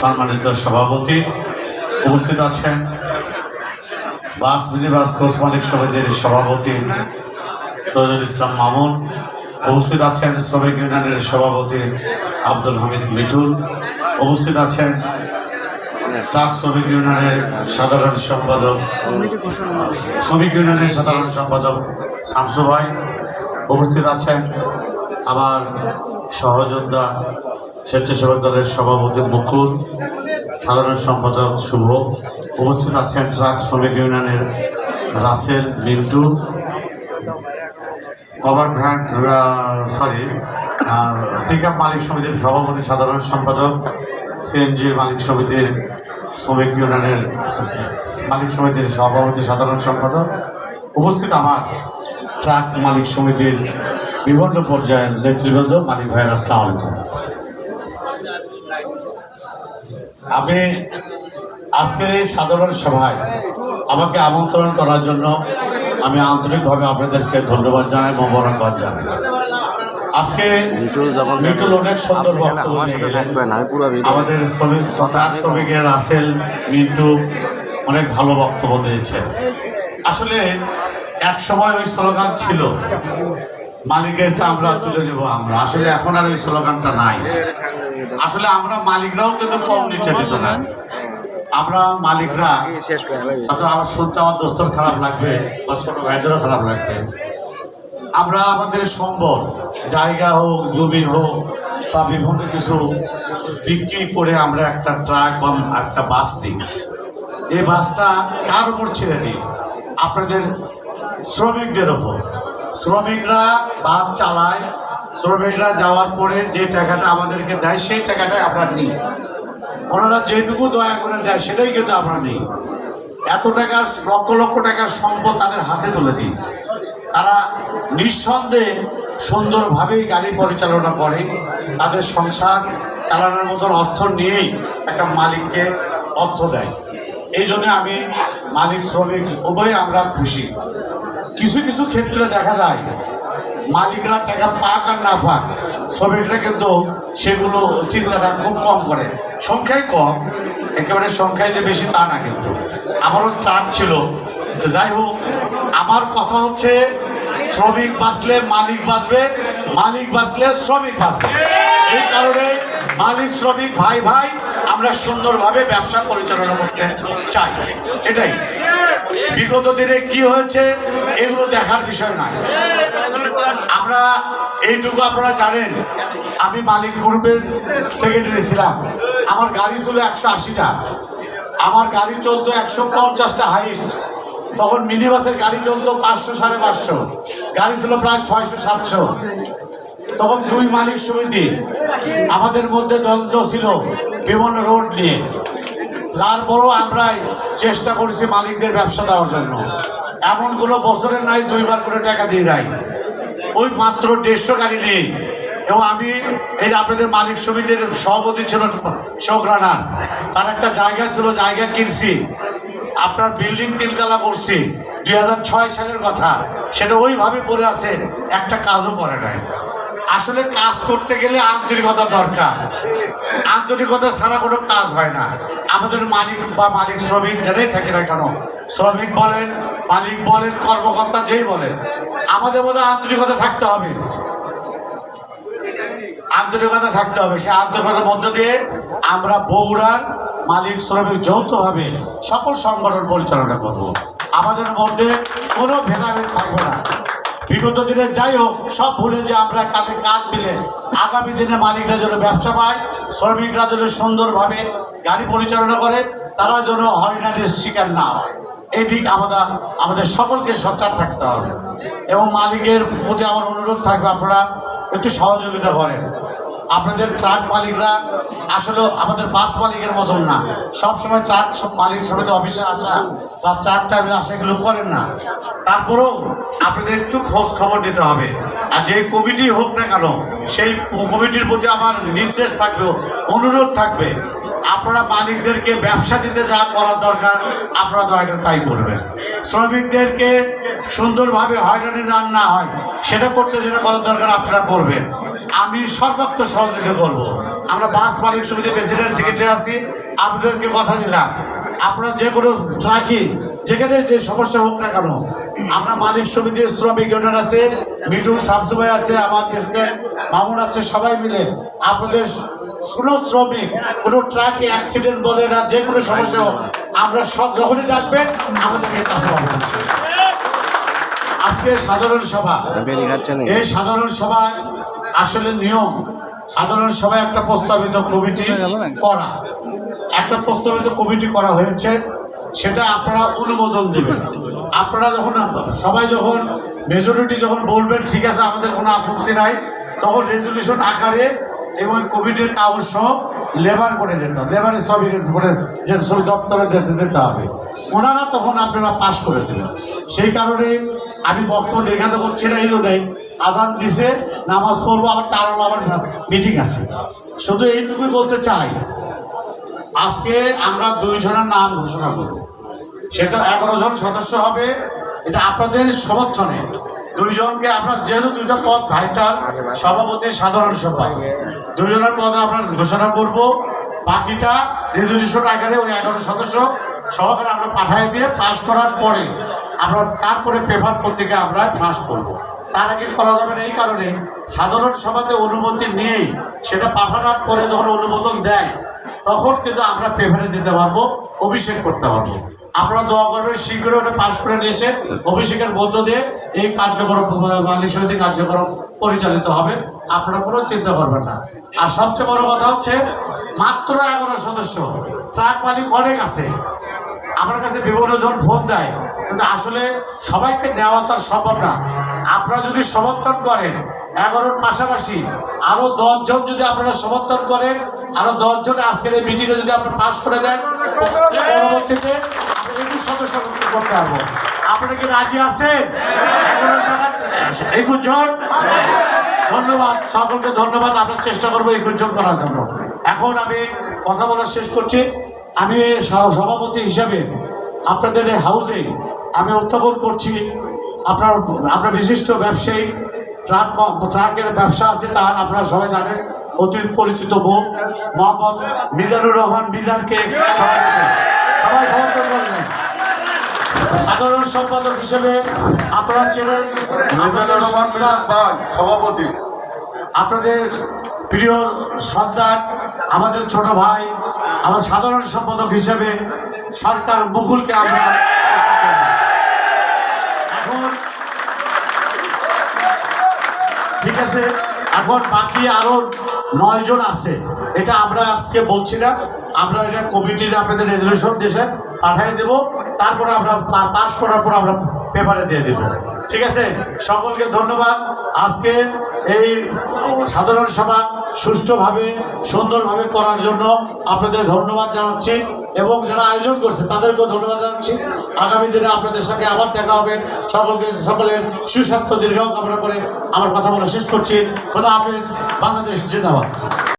সম্মানিত সভাপতি উপস্থিত আছেন। বাস মিনিবাস কোচ মালিক সমিতির সভাপতি তৈরুল ইসলাম মামুন। উপস্থিত আছেন শ্রমিক ইউনিয়নের সভাপতি আব্দুল হামিদ মিঠুল উপস্থিত আছেন ট্রাক শ্রমিক ইউনিয়নের সাধারণ সম্পাদক, শ্রমিক ইউনিয়নের সাধারণ সম্পাদক শামসু ভাই। উপস্থিত আছেন আমার সহযোদ্ধা স্বেচ্ছাসেবক দলের সভাপতি মুকুল, সাধারণ সম্পাদক শুভ। উপস্থিত আছেন ট্রাক শ্রমিক ইউনিয়নের Rasel, Mintu. Cover van sorry pick মালিক সমিতির সভাপতি, সাধারণ সম্পাদক, সিএনজির মালিক সমিতির শ্রমিক ইউনিয়নের মালিক সমিতির সভাপতি, সাধারণ সম্পাদক। উপস্থিত আমার ট্রাক মালিক সমিতির বিভিন্ন পর্যায়ের নেতৃবৃন্দ, মালিক ভাইয়ের, আসসালাম আলাইকুম। আমি আজকের এই সাধারণ সভায় আমাকে আমন্ত্রণ করার জন্য আমি আন্তরিকভাবে আপনাদেরকে ধন্যবাদ জানাই মোবারকবাদ জানাই। আজকে মিটুল অনেক সুন্দর বক্তব্য সাথে গেলেন। পুরো আমাদের শ্রমিক ট্রাক শ্রমিকের রাসেল মিন্টু অনেক ভালো বক্তব্য দিয়েছেন। আসলে এক সময় ওই স্লোগান ছিল মালিকের চামড়া তুলে নেব আমরা। আসলে এখন আর ওই স্লোগানটা নাই। আসলে আমরা মালিকরাও কিন্তু কম নির্যাতিত না। আমরা মালিকরা। হয়তো আমার শুনতে আমার দোস্তর খারাপ লাগবে বা ছোট ভাইদেরও খারাপ লাগবে। আমরা আমাদের সম্বল, জায়গা হোক জমি হোক বা বিভিন্ন কিছু বিক্রি করে আমরা একটা ট্রাক বা একটা বাস দিই। এই বাসটা কার উপর ছেড়ে দিই? আপনাদের শ্রমিকদের ওপর শ্রমিকরা বাস চালায়। শ্রমিকরা যাওয়ার পরে যে টাকাটা আমাদেরকে দেয়, সেই টাকাটাই আমরা নিই। ওনারা যেটুকু দয়া করে দেয়, সেটাই কিন্তু আমরা নিই। এত টাকার, লক্ষ লক্ষ টাকার সম্পদ তাদের হাতে তুলে দিই। তারা নিঃসন্দেহে সুন্দরভাবেই গাড়ি পরিচালনা করে। তাদের সংসার চালানোর মতন অর্থ নিয়েই একটা মালিককে অর্থ দেয়। এই জন্য আমি মালিক, শ্রমিক, উভয়ে আমরা খুশি। কিছু কিছু ক্ষেত্রে দেখা যায়, মালিকরা টাকা পাক আর না পাক শ্রমিকরা কিন্তু সেগুলো চিন্তাটা খুব কম করে। সংখ্যাই কম, একেবারে সংখ্যায় যে বেশি তা না কিন্তু। আমারও ট্রাক ছিল। যাই হোক, আমার কথা হচ্ছে, শ্রমিক বাঁচলে মালিক বাঁচবে, মালিক বাঁচলে শ্রমিক বাঁচবে। এই কারণে মালিক, শ্রমিক, ভাই ভাই, আমরা সুন্দরভাবে ব্যবসা পরিচালনা করতে চাই। এটাই। বিগত দিনে কি হয়েছে? এগুলো দেখার বিষয় নয়। আমরা এইটুকু আপনারা জানেন, আমি মালিক গ্রুপের সেক্রেটারি ছিলাম। আমার গাড়ি ছিল একশো আশিটা। আমার গাড়ি চলতো একশো পঞ্চাশটা হাইস্ট তখন মিনি বাসের গাড়ি চলতো পাঁচশো সাড়ে পাঁচশো। গাড়ি ছিল প্রায় ছয়শো সাতশো। তখন দুই মালিক সমিতি আমাদের মধ্যে দ্বন্দ্ব ছিল বিভিন্ন রোড নিয়ে। তারপরও আমরা চেষ্টা করেছি মালিকদের ব্যবসা দেওয়ার জন্য। এমন কোনো বছরে নাই, দুইবার করে টাকা দিয়ে নাই। ওই মাত্র দেড়শো গাড়ি নেই এবং আমি এই আপনাদের মালিক সমিতির সভাপতি ছিল শোক রানার। তার একটা জায়গা ছিল, জায়গা কিনছি। আপনার বিল্ডিং তিনতলা করছি। দুই ছয় সালের কথা। সেটা ওইভাবে পড়ে আছে, একটা কাজও করে নাই। আসলে কাজ করতে গেলে আন্তরিকতা দরকার। আন্তরিকতা ছাড়া কোনো কাজ হয় না। আমাদের মালিক বা মালিক শ্রমিক যারাই থাকে না কেন শ্রমিক বলেন, মালিক বলেন, কর্মকর্তা যেই বলেন, আমাদের মধ্যে আন্তরিকতা থাকতে হবে। আন্তরিকতা থাকতে হবে। সেই আন্তরিকতার মধ্য দিয়ে আমরা বগুড়ার মালিক, শ্রমিক, যৌথভাবে সকল সংগঠন পরিচালনা করব। আমাদের মধ্যে কোনো ভেদাভেদ থাকবে না। বিগত দিনে যাই হোক, সব ভুলে যে আমরা কাঁধে কাঁধ মিলে আগামী দিনে মালিকরা যেন ব্যবসা পায়, শ্রমিকরা যেন সুন্দরভাবে গাড়ি পরিচালনা করে, তারা যেন হরিণাটির শিকার না হয়। এই দিক আমাদের আমাদের সকলকে সচ্চার থাকতে হবে। এবং মালিকের প্রতি আমার অনুরোধ থাকবে আপনারা একটু সহযোগিতা করেন। আপনাদের ট্রাক মালিকরা আসলে আমাদের বাস মালিকের মতন না। সবসময় ট্রাক মালিক সমিতি অফিসে আসা বা ট্রাক টাইমে আসা এগুলো করেন না। তারপরেও আপনাদের একটু খোঁজ খবর দিতে হবে। আর যে কমিটি হোক না কেন, সেই কমিটির প্রতি আমার নির্দেশ থাকবে, অনুরোধ থাকবে। আপনারা মালিকদেরকে ব্যবসা দিতে যা করার দরকার, আপনারা দয়া করে তাই করবেন। শ্রমিকদেরকে সুন্দরভাবে হয়রানি রান না হয়, সেটা করতে যেটা করার দরকার আপনারা করবেন। আমি সর্বাত্ম সহযোগিতা করব। আমরা বাস মালিক সমিতি প্রেসিডেন্ট, সেক্রেটারি আছি, আপনাদেরকে কথা দিলাম। আপনারা যে কোনো ট্রাকি যেখানে যে সমস্যা হোক না কেন, আমরা মালিক সমিতির শ্রমিক ইউনিয়ন আছে মিটুল সাবসুবাই আছে, আমার প্রেসিডেন্ট মামুন আছে, সবাই মিলে আপনাদের কোনো শ্রমিক কোনো ট্রাকে অ্যাক্সিডেন্ট বলে না যে কোনো সমস্যা হোক আমরা সব যখনই ডাকবেন আমাদেরকে কাছে আজকে সাধারণ সভা। এই সাধারণ সভায় আসলে নিয়ম সাধারণ সভায় একটা প্রস্তাবিত কমিটি করা। একটা প্রস্তাবিত কমিটি করা হয়েছে সেটা আপনারা অনুমোদন দেবেন। আপনারা যখন সবাই যখন মেজরিটি যখন বলবেন ঠিক আছে আমাদের কোনো আপত্তি নাই তখন রেজলিউশন আকারে এবং কমিটির কাগজ সহ লেবার করে যেতে লেবারের শ্রমিক করে যে শ্রমিক দপ্তরে যেতে দিতে হবে। ওনারা তখন আপনারা পাশ করে দেবেন। সেই কারণে আমি বক্তব্য দেখাতে করছি না, এই জন্যই আজান দিছে, নামাজ পড়ব, আবার তার আবার মিটিং আছে। শুধু এইটুকুই বলতে চাই, আজকে আমরা দুইজনের নাম ঘোষণা করব। সেটা এগারো জন সদস্য হবে, এটা আপনাদের সমর্থনে। দুইজনকে আপনার যেহেতু দুইটা পদ, ভাইটাল, সভাপতি, সাধারণ সম্পাদক। দুইজনের পদ আমরা ঘোষণা করব। বাকিটা রেজলিউশন আকারে ওই এগারো সদস্য সহকারে আমরা পাঠিয়ে দিয়ে পাস করার পরে আমরা তারপরে পেপার পত্রিকা আমরা ফাঁস করব। তার আগে করা যাবে না এই কারণে সাধারণ সভাতে অনুমতি নিয়েই সেটা পাঠানোর পরে যখন অনুমোদন দেয়, তখন কিন্তু আমরা পেপারে দিতে পারব, অভিষেক করতে পারব। আপনারা দোয়া করবেন, শীঘ্রই ওটা পাশ করে নিয়ে এসে অভিষেকের মধ্য দিয়ে এই কার্যক্রম সমিতি কার্যক্রম পরিচালিত হবে। আপনারা কোনো চিন্তা করবেন না। আর সবচেয়ে বড় কথা হচ্ছে, মাত্র এগারো সদস্য। ট্রাক মালিক অনেক আছে। আমার কাছে বিভিন্ন জন ফোন দেয়। কিন্তু আসলে সবাইকে নেওয়া তো সম্ভব না। আপনারা যদি সমর্থন করেন, এগারোর পাশাপাশি আরও জন যদি আপনারা সমর্থন করেন, আরও জন আজকের এই মিটিংয়ে যদি আপনারা পাস করে দেন, পরবর্তীতে একুশ সদস্য করতে পারব। আপনারা কি রাজি আছেন? এগারোর টাকা একুশ জন? ধন্যবাদ, সকলকে ধন্যবাদ। আমরা চেষ্টা করব একুশ জন করার জন্য। এখন আমি কথা বলা শেষ করছি। আমি সভাপতি হিসাবে আপনাদের এই হাউসে আমি উত্থাপন করছি। আপনার আপনার বিশিষ্ট ব্যবসায়ী, ট্রাক ট্রাকের ব্যবসা আছে তার, আপনারা সবাই জানেন। অতি পরিচিত মুখ মোহাম্মদ মিজানুর রহমান মিজানকে সভাপতি। সবাই সমর্থন করবেন সাধারণ সম্পাদক হিসেবে আপনারা মিজান ভাই সভাপতি। আপনাদের প্রিয় সন্তান আমাদের ছোট ভাই আমার সাধারণ সম্পাদক হিসেবে সরকার মুকুলকে আমরা এখন ঠিক আছে এখন বাকি আরও নয় জন আছে। এটা আমরা আজকে বলছি না আমরা এটা কমিটির আপনাদের রেজলিউশন দেশে পাঠিয়ে দেব। তারপরে আমরা পাশ করার পর আমরা পেপারে দিয়ে দেব। ঠিক আছে? সকলকে ধন্যবাদ। আজকে এই সাধারণ সভা সুষ্ঠুভাবে, সুন্দরভাবে করার জন্য আপনাদের ধন্যবাদ জানাচ্ছি এবং যারা আয়োজন করছে তাদেরকেও ধন্যবাদ জানাচ্ছি। আগামী দিনে আপনাদের সঙ্গে আবার দেখা হবে। সকলকে, সকলের সুস্বাস্থ্য দীর্ঘ কামনা করে আমার কথা বলা শেষ করছি। খোদা হাফেজ। বাংলাদেশ জিন্দাবাদ।